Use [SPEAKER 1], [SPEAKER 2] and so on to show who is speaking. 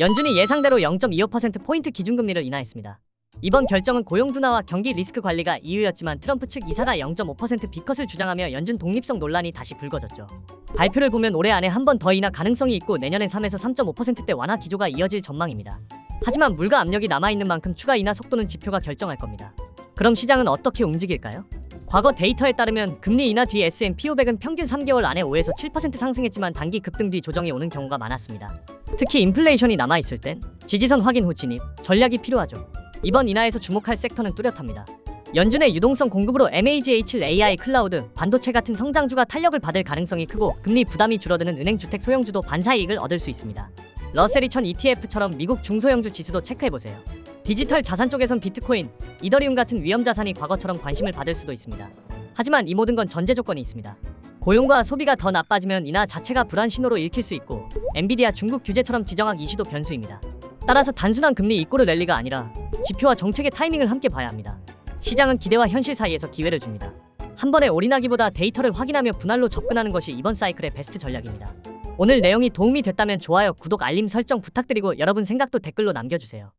[SPEAKER 1] 연준이 예상대로 0.25%포인트 기준금리를 인하했습니다. 이번 결정은 고용 둔화와 경기 리스크 관리가 이유였지만 트럼프 측 이사가 0.5% 비컷을 주장하며 연준 독립성 논란이 다시 불거졌죠. 발표를 보면 올해 안에 한 번 더 인하 가능성이 있고 내년엔 3에서 3.5%대 완화 기조가 이어질 전망입니다. 하지만 물가 압력이 남아있는 만큼 추가 인하 속도는 지표가 결정할 겁니다. 그럼 시장은 어떻게 움직일까요? 과거 데이터에 따르면 금리 인하 뒤 S&P 500은 평균 3개월 안에 5에서 7% 상승했지만 단기 급등 뒤 조정이 오는 경우가 많았습니다. 특히 인플레이션이 남아 있을 땐 지지선 확인 후 진입, 전략이 필요하죠. 이번 인하에서 주목할 섹터는 뚜렷합니다. 연준의 유동성 공급으로 MAGH, AI, 클라우드, 반도체 같은 성장주가 탄력을 받을 가능성이 크고 금리 부담이 줄어드는 은행, 주택, 소형주도 반사 이익을 얻을 수 있습니다. 러셀 2000 ETF처럼 미국 중소형주 지수도 체크해보세요. 디지털 자산 쪽에선 비트코인, 이더리움 같은 위험 자산이 과거처럼 관심을 받을 수도 있습니다. 하지만 이 모든 건 전제 조건이 있습니다. 고용과 소비가 더 나빠지면 인하 자체가 불안 신호로 읽힐 수 있고 엔비디아 중국 규제처럼 지정학 이슈도 변수입니다. 따라서 단순한 금리 이꼬르 랠리가 아니라 지표와 정책의 타이밍을 함께 봐야 합니다. 시장은 기대와 현실 사이에서 기회를 줍니다. 한 번에 올인하기보다 데이터를 확인하며 분할로 접근하는 것이 이번 사이클의 베스트 전략입니다. 오늘 내용이 도움이 됐다면 좋아요, 구독, 알림 설정 부탁드리고 여러분 생각도 댓글로 남겨주세요.